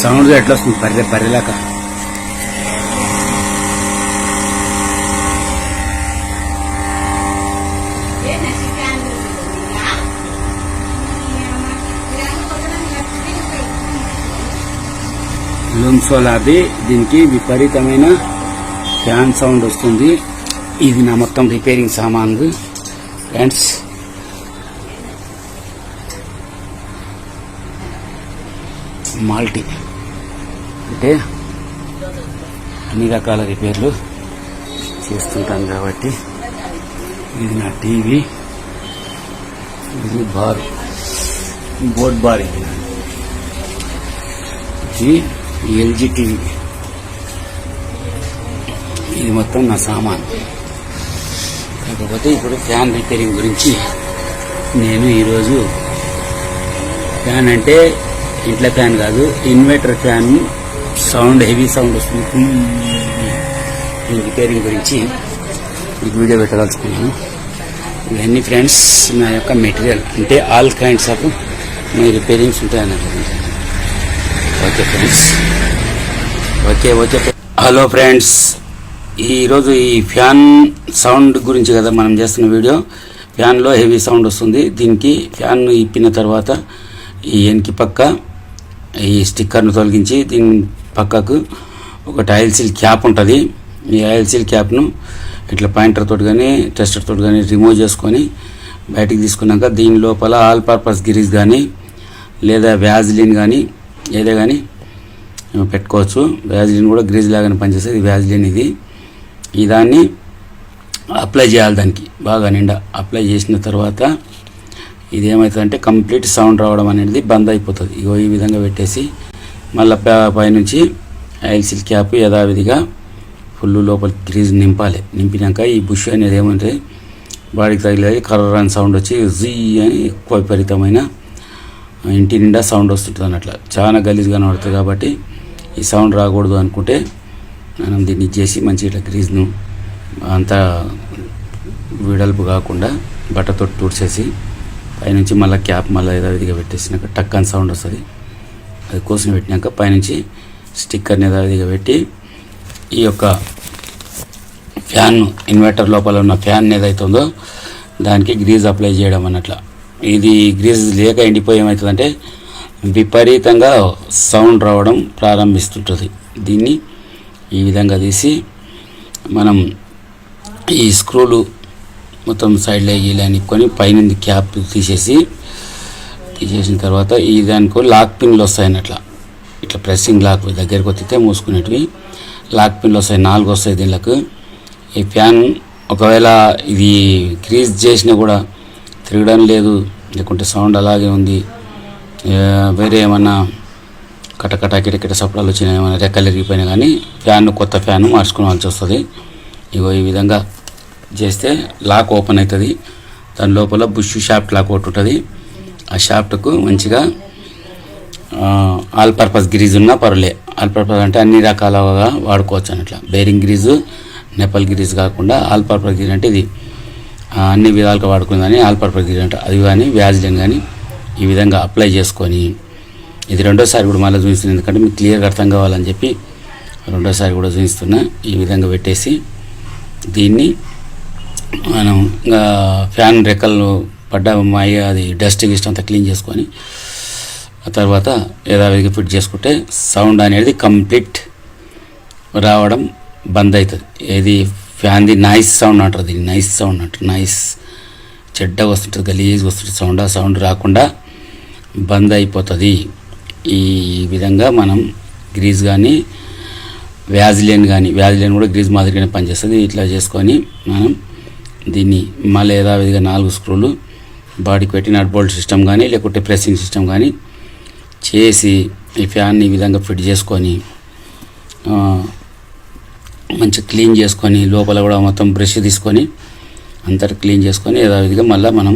Sound ఎట్లా వస్తుంది? బర్రె బర్రెలాక లుంసోలాది దీనికి విపరీతమైన ఫ్యాన్ సౌండ్ వస్తుంది. ఇది నా మొత్తం రిపేరింగ్ సామాన్లు. ఫ్రెండ్స్ మాల్టీ. అంటే అన్ని రకాల రిపేర్లు చేస్తుంటాం కాబట్టి ఇది నా టీవీ ఇది బార్ బోర్డ్ బార్ ఇది. ఇది ఎల్జీ టీవీ. ఇది మొత్తం నా సామాన్. కాకపోతే ఇప్పుడు ఫ్యాన్ రిపేరింగ్ గురించి నేను ఈరోజు ఫ్యాన్ అంటే ఇంట్లో ఫ్యాన్ కాదు inverter fan sound heavy sound వస్తుంది. హ్మ్. రిపేరింగ్ గురించి మీకు వీడియో పెట్టదలుచుకున్నాను. ఇవన్నీ ఫ్రెండ్స్ నా యొక్క మెటీరియల్. అంటే ఆల్ కైండ్స్ ఆఫ్ మీ రిపేరింగ్స్ ఉంటాయి అన్నట్టు okay friends. Okay okay. Hello friends. ఈరోజు ఈ ఫ్యాన్ సౌండ్ గురించి కదా మనం చేస్తున్న వీడియో. ఫ్యాన్లో హెవీ సౌండ్ వస్తుంది. దీనికి ఫ్యాన్ ఇప్పిన తర్వాత ఈ వెనక్కి పక్క ఈ స్టిక్కర్ను తొలగించి దీని పక్కకు ఒక ఆయిల్ సీల్ క్యాప్ ఉంటుంది. ఈ ఆయిల్ సీల్ క్యాప్ను ఇట్లా పాయింటర్ తోటి కానీ టెస్టర్ తోటి కానీ రిమూవ్ చేసుకొని బయటికి తీసుకున్నాక దీని లోపల ఆల్ పర్పస్ గిరీస్ కానీ లేదా వ్యాజిలిన్ కానీ ఏదే కానీ పెట్టుకోవచ్చు. వ్యాజిలిన్ కూడా గ్రీజ్ లాగానే పనిచేస్తుంది. ఇది వ్యాజిలిన్ ఇది. ఈ దాన్ని అప్లై చేయాలి దానికి. బాగా నిండా అప్లై చేసిన తర్వాత ఇది ఏమవుతుందంటే కంప్లీట్ సౌండ్ రావడం అనేది బంద్ అయిపోతుంది. ఇగో ఈ విధంగా పెట్టేసి మళ్ళీ పైనుంచి ఆయిల్ సిల్ క్యాప్ యథావిధిగా ఫుల్ లోపల గ్రీజ్ నింపాలి. నింపినాక ఈ బుష్ అనేది ఏముంటుంది బాడీకి తగిలేదు కర్ర అని సౌండ్ వచ్చి జీ అని ఎక్కువ విపరీతమైన ఇంటి నిండా సౌండ్ వస్తుంటుంది అన్నట్లు. చాలా గలీజ్గా కనబడుతుంది కాబట్టి ఈ సౌండ్ రాకూడదు అనుకుంటే మనం దీన్ని చేసి మంచి ఇట్లా గ్రీజ్ను అంతా విడల్పు కాకుండా బట్టతో తుడిచేసి పైనుంచి మళ్ళీ క్యాప్ మళ్ళీ యథావిధిగా పెట్టేసినాక టక్ అని సౌండ్ వస్తుంది. అది కోసం పెట్టినాక పైనుంచి స్టిక్కర్ని యథావిధిగా పెట్టి ఈ యొక్క ఫ్యాన్ ఇన్వర్టర్ లోపల ఉన్న ఫ్యాన్ ఏదైతే ఉందో దానికి గ్రీజ్ అప్లై చేయడం అన్నట్ల. ఇది గ్రీజ్ లేక ఎండిపోయి ఏమవుతుందంటే విపరీతంగా సౌండ్ రావడం ప్రారంభిస్తుంటుంది. దీన్ని ఈ విధంగా తీసి మనం ఈ స్క్రూలు మొత్తం సైడ్లో ఇలా నిప్పుకొని పైన క్యాప్ తీసేసి తీసేసిన తర్వాత ఈ దానికో లాక్ పిన్లు వస్తాయి అట్లా. ఇట్లా ప్రెస్సింగ్ లాక్ దగ్గరికి వచ్చితే మూసుకునేటివి. లాక్ పిన్లు వస్తాయి నాలుగు వస్తాయి దీనికి ఈ ఫ్యాన్ ఒకవేళ ఇది క్రీజ్ చేసినా కూడా తిరగడం లేదు. లేకుంటే సౌండ్ అలాగే ఉంది. వేరే ఏమన్నా కటకట కిటకిట సపడాలు వచ్చినా ఏమైనా రెక్కలు ఎరిగిపోయినా కానీ ఫ్యాన్ కొత్త ఫ్యాన్ మార్చుకోవాల్సి వస్తుంది. ఇగో ఈ విధంగా చేస్తే లాక్ ఓపెన్ అవుతుంది. దాని లోపల బుష్ షాఫ్ట్ లాక్ ఒకటి ఉంటుంది. ఆ షాఫ్ట్కు మంచిగా ఆల్ పర్పస్ గ్రీజ్ ఉన్నా పర్లే ఆల్ పర్పస్ అంటే అన్ని రకాలుగా వాడుకోవచ్చు అన్నట్ల. బేరింగ్ గ్రీజు నెపల్ గ్రీజ్ కాకుండా ఆల్ పర్పస్ గ్రీజ్ అంటే ఇది. అన్ని విధాలుగా వాడుకుందని ఆల్ పర్పస్ గ్రీజ్ అంటే. అది కానీ వ్యాజిలిన్ కానీ ఈ విధంగా అప్లై చేసుకొని ఇది రెండోసారి కూడా మళ్ళీ చూపిస్తున్నాను ఎందుకంటే మీకు క్లియర్గా అర్థం కావాలని చెప్పి రెండోసారి కూడా చూపిస్తున్నా. ఈ విధంగా పెట్టేసి దీన్ని మనం ఇంకా ఫ్యాన్ రెక్కలు పడ్డ మాయ అది డస్ట్ గిస్ట్ అంతా క్లీన్ చేసుకొని ఆ తర్వాత యథావిధిగా ఫిట్ చేసుకుంటే సౌండ్ అనేది కంప్లీట్ రావడం బంద్ అవుతుంది ఏది ఫ్యాన్ది నాయిస్ సౌండ్ అంటారు దీన్ని నైస్ సౌండ్ అంటారు నైస్ చెడ్డ వస్తుంటుంది గలీజ్గా వస్తుంటుంది సౌండ్ ఆ సౌండ్ రాకుండా బంద్ అయిపోతుంది. ఈ విధంగా మనం గ్రీజ్ కానీ వ్యాజిలిన్ కానీ వ్యాజిలిన్ కూడా గ్రీజ్ మాదిరిగానే పనిచేస్తుంది. ఇట్లా చేసుకొని మనం దీన్ని మళ్ళీ యథావిధిగా నాలుగు స్క్రూలు బాడీకి పెట్టి నట్ బోల్ట్ సిస్టమ్ కానీ లేకుంటే ప్రెస్సింగ్ సిస్టమ్ కానీ చేసి ఈ ఫ్యాన్ని ఈ విధంగా ఫిట్ చేసుకొని మంచిగా క్లీన్ చేసుకొని లోపల కూడా మొత్తం బ్రష్ తీసుకొని అంతటి క్లీన్ చేసుకొని యథావిధిగా మళ్ళీ మనం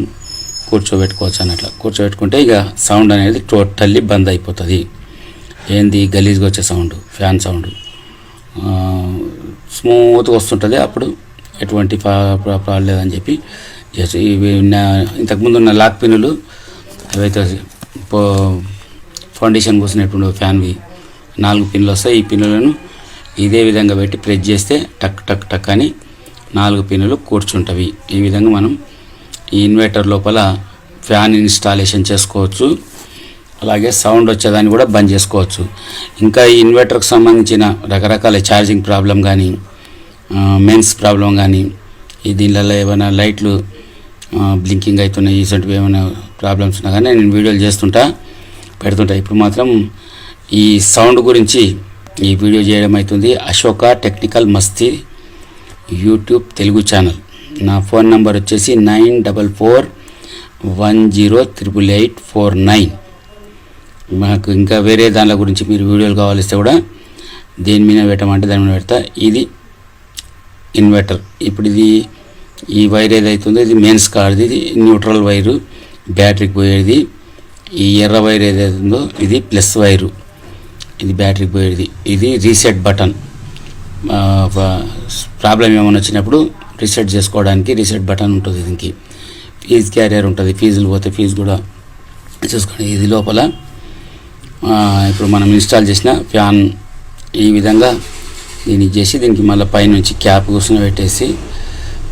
కూర్చోబెట్టుకోవచ్చు అన్నట్లు. కూర్చోబెట్టుకుంటే ఇక సౌండ్ అనేది టోటల్లీ బంద్ అయిపోతుంది. ఏంది? గలీజ్గా వచ్చే సౌండ్ ఫ్యాన్ సౌండ్. స్మూత్గా వస్తుంటుంది అప్పుడు ఎటువంటి ప్రాబ్లం లేదని చెప్పి ఇవి నా- ఇంతకుముందు ఉన్న లాక్ పిన్నులు అవైతే ఫౌండేషన్ పోసినటువంటి ఫ్యాన్వి నాలుగు పిన్లు వస్తాయి. ఈ పిన్నులను ఇదే విధంగా పెట్టి ప్రెస్ చేస్తే టక్ టక్ టక్ అని నాలుగు పిన్నులు కూర్చుంటవి. ఈ విధంగా మనం ఈ ఇన్వర్టర్ లోపల ఫ్యాన్ ఇన్స్టాలేషన్ చేసుకోవచ్చు. అలాగే సౌండ్ వచ్చేదాన్ని కూడా బంద్ చేసుకోవచ్చు. ఇంకా ఈ ఇన్వర్టర్కి సంబంధించిన రకరకాల ఛార్జింగ్ ప్రాబ్లం కానీ మెన్స్ ప్రాబ్లం కానీ ఈ దీనిలలో ఏమైనా లైట్లు బ్లింకింగ్ అవుతున్నాయి ఇటువంటివి ఏమైనా ప్రాబ్లమ్స్ ఉన్నా కానీ నేను వీడియోలు చేస్తుంటా పెడుతుంటా. ఇప్పుడు మాత్రం ఈ సౌండ్ గురించి ఈ వీడియో చేయడం అవుతుంది Ashoka technical Masti YouTube Telugu channel. నా ఫోన్ నంబర్ వచ్చేసి nine double four one zero triple eight four nine. మాకు ఇంకా వేరే దానిల గురించి మీరు వీడియోలు కావాలిస్తే కూడా దేని మీద పెట్టమంటే దాని మీద పెడతా. ఇది ఇన్వర్టర్. ఇప్పుడు ఇది ఈ వైర్ ఏదైతుందో ఇది మెయిన్స్ కార్ది ఇది న్యూట్రల్ వైరు బ్యాటరీకి పోయేది. ఈ ఎర్ర వైర్ ఏదైతుందో ఇది ప్లస్ వైరు. ఇది బ్యాటరీకి పోయేది. ఇది రీసెట్ బటన్. ప్రాబ్లం ఏమైనా వచ్చినప్పుడు రీసెట్ చేసుకోవడానికి రీసెట్ బటన్ ఉంటుంది దీనికి. ఫీజు క్యారియర్ ఉంటుంది. ఫీజులు పోతే ఫీజు కూడా చూసుకోండి. ఇది లోపల ఇప్పుడు మనం ఇన్స్టాల్ చేసిన ఫ్యాన్ ఈ విధంగా దీన్ని చేసి దీనికి మళ్ళీ పైనుంచి క్యాప్ కూర్చొని పెట్టేసి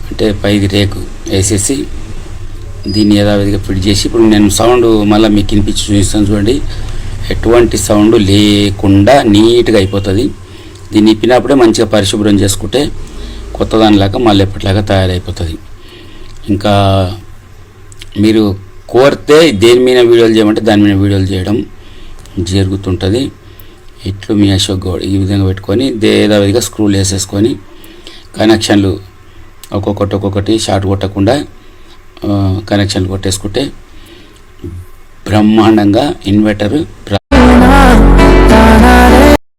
అంటే పైది రేకు వేసేసి దీన్ని యథావిధిగా ఫిట్ చేసి ఇప్పుడు నేను సౌండ్ మళ్ళీ మీకు వినిపించి చూపిస్తాను చూడండి. ఎటువంటి సౌండ్ లేకుండా నీట్గా అయిపోతుంది. దీన్ని ఇప్పినప్పుడే మంచిగా పరిశుభ్రం చేసుకుంటే కొత్త దానిలాగా మళ్ళీ ఎప్పటిలాగా తయారైపోతుంది. ఇంకా మీరు కోరితే దేని మీద వీడియోలు చేయమంటే దాని మీద వీడియోలు చేయడం జరుగుతుంటుంది. ఇట్లు మీ అశోక్ గౌడ్ ఈ విధంగా పెట్టుకొని దేదావిధిగా స్క్రూలు వేసేసుకొని కనెక్షన్లు ఒక్కొక్కటి ఒక్కొక్కటి షార్ట్ కొట్టకుండా కనెక్షన్లు కొట్టేసుకుంటే బ్రహ్మాండంగా ఇన్వర్టర్